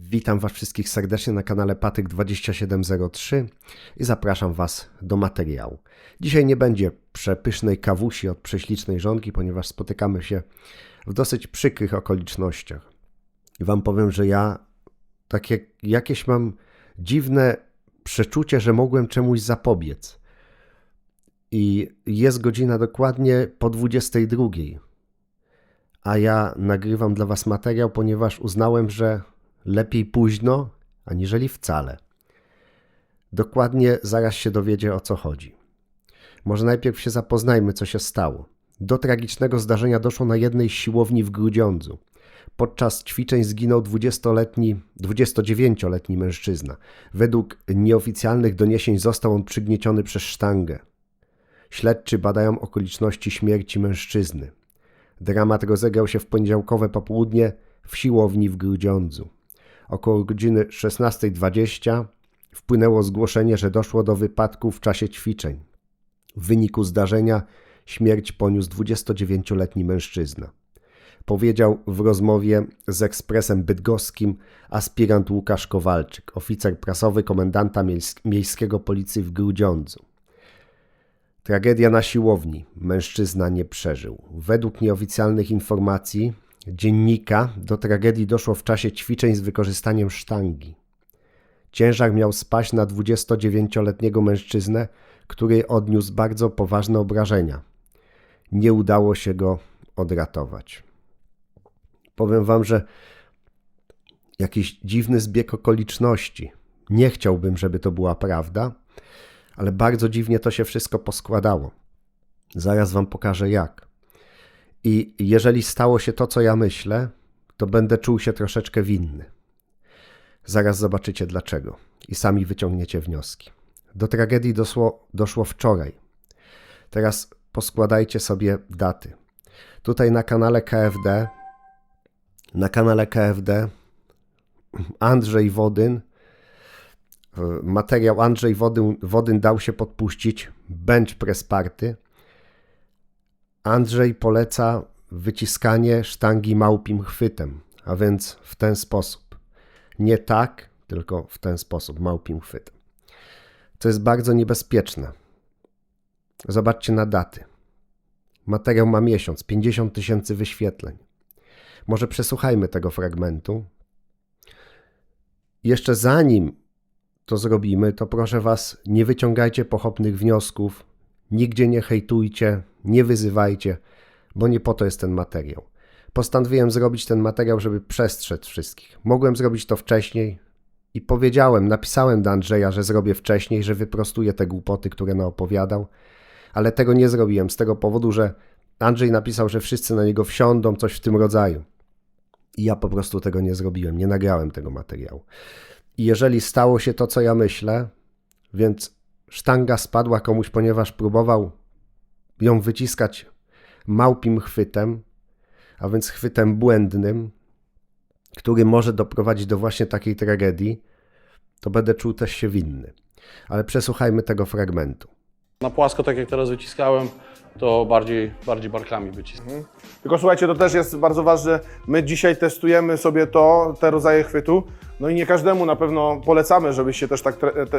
Witam Was wszystkich serdecznie na kanale Patyk2703 i zapraszam Was do materiału. Dzisiaj nie będzie przepysznej kawusi od prześlicznej żonki, ponieważ spotykamy się w dosyć przykrych okolicznościach. I Wam powiem, że ja takie jakieś mam dziwne przeczucie, że mogłem czemuś zapobiec. I jest godzina dokładnie po 22. A ja nagrywam dla Was materiał, ponieważ uznałem, że lepiej późno, aniżeli wcale. Dokładnie zaraz się dowiedzie o co chodzi. Może najpierw się zapoznajmy, co się stało. Do tragicznego zdarzenia doszło na jednej siłowni w Grudziądzu. Podczas ćwiczeń zginął 20-letni, 29-letni mężczyzna. Według nieoficjalnych doniesień został on przygnieciony przez sztangę. Śledczy badają okoliczności śmierci mężczyzny. Dramat rozegrał się w poniedziałkowe popołudnie w siłowni w Grudziądzu. Około godziny 16.20 wpłynęło zgłoszenie, że doszło do wypadku w czasie ćwiczeń. W wyniku zdarzenia śmierć poniósł 29-letni mężczyzna. Powiedział w rozmowie z Ekspresem Bydgoskim aspirant Łukasz Kowalczyk, oficer prasowy komendanta miejsk- miejskiego policji w Grudziądzu. Tragedia na siłowni. Mężczyzna nie przeżył. Według nieoficjalnych informacji dziennika do tragedii doszło w czasie ćwiczeń z wykorzystaniem sztangi. Ciężar miał spaść na 29-letniego mężczyznę, który odniósł bardzo poważne obrażenia. Nie udało się go odratować. Powiem wam, że jakiś dziwny zbieg okoliczności. Nie chciałbym, żeby to była prawda, ale bardzo dziwnie to się wszystko poskładało. Zaraz wam pokażę jak. I jeżeli stało się to, co ja myślę, to będę czuł się troszeczkę winny. Zaraz zobaczycie dlaczego i sami wyciągniecie wnioski. Do tragedii doszło, doszło wczoraj. Teraz poskładajcie sobie daty. Tutaj na kanale KFD, na kanale KFD Andrzej Wodyn, e, materiał Andrzej Wodyn, Wodyn dał się podpuścić, bench press party. Andrzej poleca wyciskanie sztangi małpim chwytem, a więc w ten sposób. Nie tak, tylko w ten sposób, małpim chwytem. To jest bardzo niebezpieczne. Zobaczcie na daty. Materiał ma miesiąc, 50 tysięcy wyświetleń. Może przesłuchajmy tego fragmentu. Jeszcze zanim to zrobimy, to proszę Was, nie wyciągajcie pochopnych wniosków, nigdzie nie hejtujcie, nie wyzywajcie, bo nie po to jest ten materiał. Postanowiłem zrobić ten materiał, żeby przestrzec wszystkich. Mogłem zrobić to wcześniej i powiedziałem, napisałem do Andrzeja, że zrobię wcześniej, że wyprostuję te głupoty, które naopowiadał, ale tego nie zrobiłem z tego powodu, że Andrzej napisał, że wszyscy na niego wsiądą, coś w tym rodzaju. I ja po prostu tego nie zrobiłem, nie nagrałem tego materiału. I jeżeli stało się to, co ja myślę, więc sztanga spadła komuś, ponieważ próbował ją wyciskać małpim chwytem, a więc chwytem błędnym, który może doprowadzić do właśnie takiej tragedii, to będę czuł też się winny. Ale przesłuchajmy tego fragmentu. Na płasko, tak jak teraz wyciskałem, to bardziej, bardziej barkami wyciskałem. Tylko słuchajcie, to też jest bardzo ważne. My dzisiaj testujemy sobie to, te rodzaje chwytu. No i nie każdemu na pewno polecamy, żebyście też tak tre, te,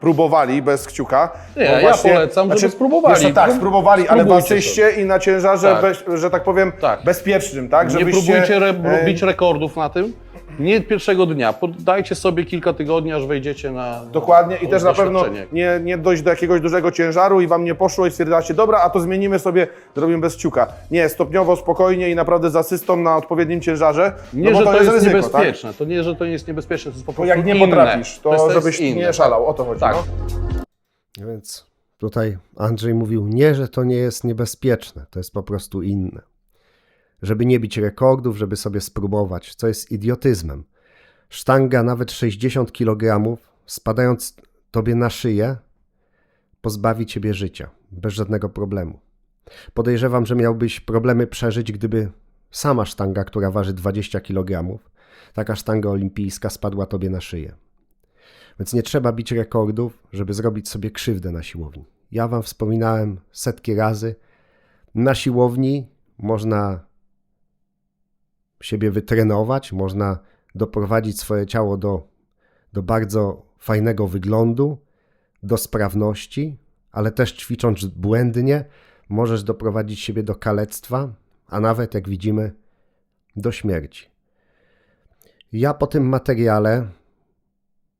próbowali bez kciuka. Nie, Bo ja polecam, żeby spróbowali. Jeszcze tak, spróbowali, ale walczyście i na ciężarze, Tak. bez, że tak powiem, Tak. bezpiecznym, tak? Nie Żebyście, próbujcie re, e, robić rekordów na tym. Nie pierwszego dnia. Dajcie sobie kilka tygodni, aż wejdziecie na. Dokładnie i też na pewno nie, nie dojść do jakiegoś dużego ciężaru i wam nie poszło i stwierdzacie, dobra, a to zmienimy sobie, zrobimy bez kciuka. Nie, stopniowo, spokojnie i naprawdę z asystą na odpowiednim ciężarze. Nie, no że to, jest ryzyko, niebezpieczne. To nie, że to nie jest niebezpieczne, to jest po Tak? prostu jak nie inne. potrafisz, to, jest żebyś inne, nie tak. szalał, o to chodzi. Tak. No. No Więc tutaj Andrzej mówił, nie, że to nie jest niebezpieczne, to jest po prostu inne. Żeby nie bić rekordów, żeby sobie spróbować, co jest idiotyzmem. Sztanga nawet 60 kg, spadając tobie na szyję, pozbawi ciebie życia, bez żadnego problemu. Podejrzewam, że miałbyś problemy przeżyć, gdyby sama sztanga, która waży 20 kg, taka sztanga olimpijska spadła tobie na szyję. Więc nie trzeba bić rekordów, żeby zrobić sobie krzywdę na siłowni. Ja wam wspominałem setki razy. Na siłowni można siebie wytrenować, można doprowadzić swoje ciało do, do bardzo fajnego wyglądu, do sprawności, ale też ćwicząc błędnie, możesz doprowadzić siebie do kalectwa, a nawet, jak widzimy, do śmierci. Ja po tym materiale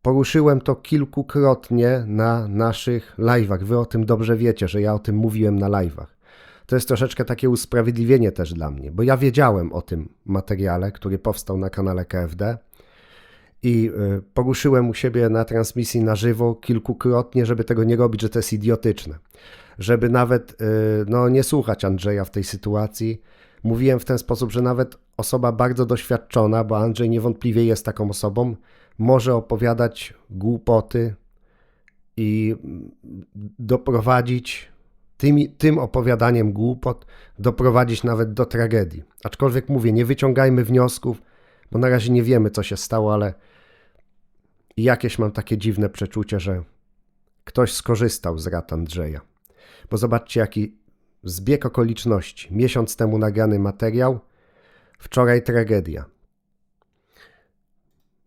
poruszyłem to kilkukrotnie na naszych live'ach. Wy o tym dobrze wiecie, że ja o tym mówiłem na live'ach. To jest troszeczkę takie usprawiedliwienie też dla mnie, bo ja wiedziałem o tym materiale, który powstał na kanale KFD i y, poruszyłem u siebie na transmisji na żywo kilkukrotnie, żeby tego nie robić, że to jest idiotyczne. Żeby nawet y, no, nie słuchać Andrzeja w tej sytuacji. Mówiłem w ten sposób, że nawet osoba bardzo doświadczona, bo Andrzej niewątpliwie jest taką osobą, może opowiadać głupoty i mm, doprowadzić tymi, tym opowiadaniem głupot, doprowadzić nawet do tragedii. Aczkolwiek mówię, nie wyciągajmy wniosków, bo na razie nie wiemy, co się stało, ale jakieś mam takie dziwne przeczucie, że ktoś skorzystał z rad Andrzeja. Bo zobaczcie, jaki zbieg okoliczności. Miesiąc temu nagrany materiał, wczoraj tragedia.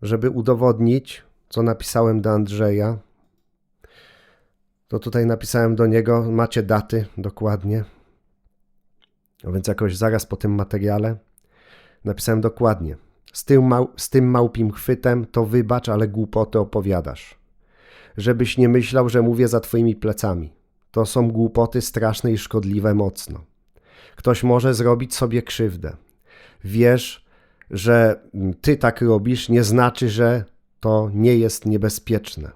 Żeby udowodnić, co napisałem do Andrzeja, to tutaj napisałem do niego, macie daty dokładnie. A więc jakoś zaraz po tym materiale napisałem dokładnie. Z tym, mał, z tym małpim chwytem to wybacz, ale głupoty opowiadasz. Żebyś nie myślał, że mówię za twoimi plecami. To są głupoty straszne i szkodliwe mocno. Ktoś może zrobić sobie krzywdę. Wiesz, że ty tak robisz, nie znaczy, że to nie jest niebezpieczne.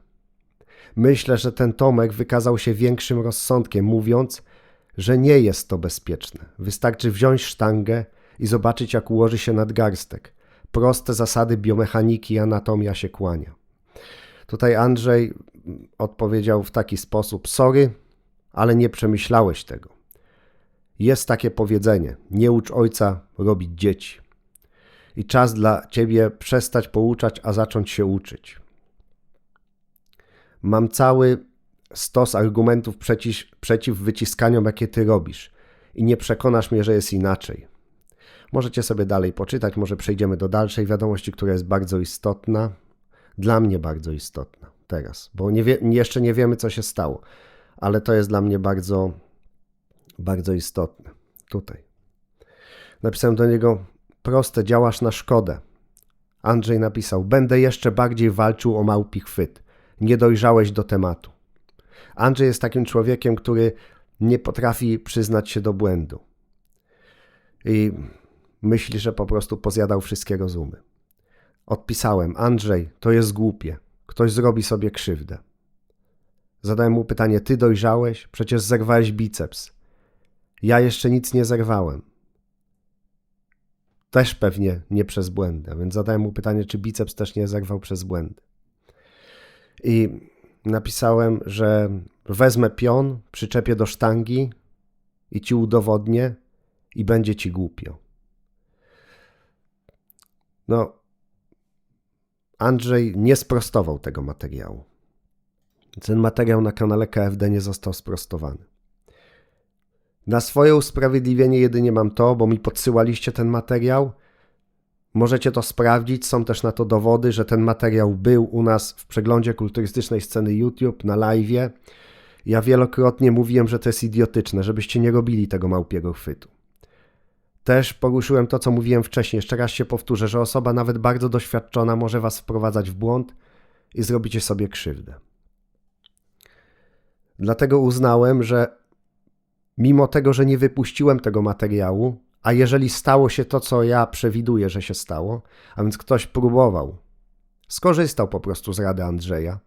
Myślę, że ten Tomek wykazał się większym rozsądkiem, mówiąc, że nie jest to bezpieczne. Wystarczy wziąć sztangę i zobaczyć, jak ułoży się nadgarstek. Proste zasady biomechaniki i anatomia się kłania. Tutaj Andrzej odpowiedział w taki sposób: Sorry, ale nie przemyślałeś tego. Jest takie powiedzenie: nie ucz ojca robić dzieci. I czas dla ciebie przestać pouczać, a zacząć się uczyć. Mam cały stos argumentów przeciw, przeciw wyciskaniom, jakie ty robisz, i nie przekonasz mnie, że jest inaczej. Możecie sobie dalej poczytać, może przejdziemy do dalszej wiadomości, która jest bardzo istotna. Dla mnie bardzo istotna teraz, bo nie wie, jeszcze nie wiemy, co się stało, ale to jest dla mnie bardzo, bardzo istotne. Tutaj. Napisałem do niego: Proste, działasz na szkodę. Andrzej napisał: Będę jeszcze bardziej walczył o małpi chwyt. Nie dojrzałeś do tematu. Andrzej jest takim człowiekiem, który nie potrafi przyznać się do błędu. I myśli, że po prostu pozjadał wszystkie rozumy. Odpisałem: Andrzej, to jest głupie. Ktoś zrobi sobie krzywdę. Zadałem mu pytanie: Ty dojrzałeś? Przecież zerwałeś biceps. Ja jeszcze nic nie zerwałem. Też pewnie nie przez błędy, więc zadałem mu pytanie, czy biceps też nie zerwał przez błędy. I napisałem, że wezmę pion, przyczepię do sztangi i ci udowodnię, i będzie ci głupio. No, Andrzej nie sprostował tego materiału. Ten materiał na kanale KFD nie został sprostowany. Na swoje usprawiedliwienie jedynie mam to, bo mi podsyłaliście ten materiał. Możecie to sprawdzić, są też na to dowody, że ten materiał był u nas w przeglądzie kulturystycznej sceny YouTube na live. Ja wielokrotnie mówiłem, że to jest idiotyczne, żebyście nie robili tego małpiego chwytu. Też poruszyłem to, co mówiłem wcześniej. Jeszcze raz się powtórzę, że osoba nawet bardzo doświadczona może was wprowadzać w błąd i zrobicie sobie krzywdę. Dlatego uznałem, że mimo tego, że nie wypuściłem tego materiału, a jeżeli stało się to, co ja przewiduję, że się stało, a więc ktoś próbował, skorzystał po prostu z rady Andrzeja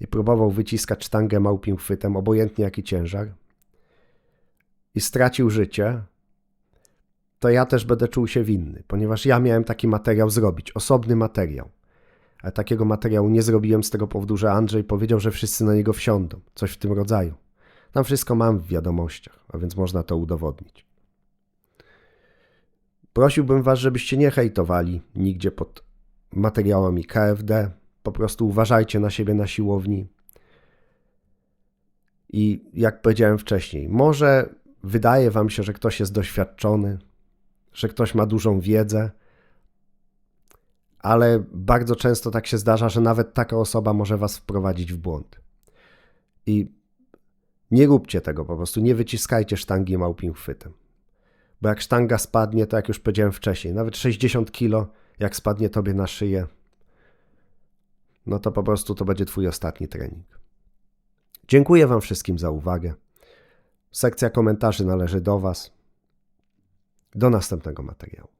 i próbował wyciskać sztangę małpim chwytem, obojętnie jaki ciężar, i stracił życie, to ja też będę czuł się winny, ponieważ ja miałem taki materiał zrobić, osobny materiał. Ale takiego materiału nie zrobiłem z tego powodu, że Andrzej powiedział, że wszyscy na niego wsiądą, coś w tym rodzaju. Tam wszystko mam w wiadomościach, a więc można to udowodnić. Prosiłbym Was, żebyście nie hejtowali nigdzie pod materiałami KFD. Po prostu uważajcie na siebie na siłowni. I jak powiedziałem wcześniej, może wydaje Wam się, że ktoś jest doświadczony, że ktoś ma dużą wiedzę, ale bardzo często tak się zdarza, że nawet taka osoba może Was wprowadzić w błąd. I nie róbcie tego po prostu, nie wyciskajcie sztangi małpim chwytem. Bo jak sztanga spadnie, to jak już powiedziałem wcześniej, nawet 60 kilo, jak spadnie tobie na szyję, no to po prostu to będzie twój ostatni trening. Dziękuję Wam wszystkim za uwagę. Sekcja komentarzy należy do Was. Do następnego materiału.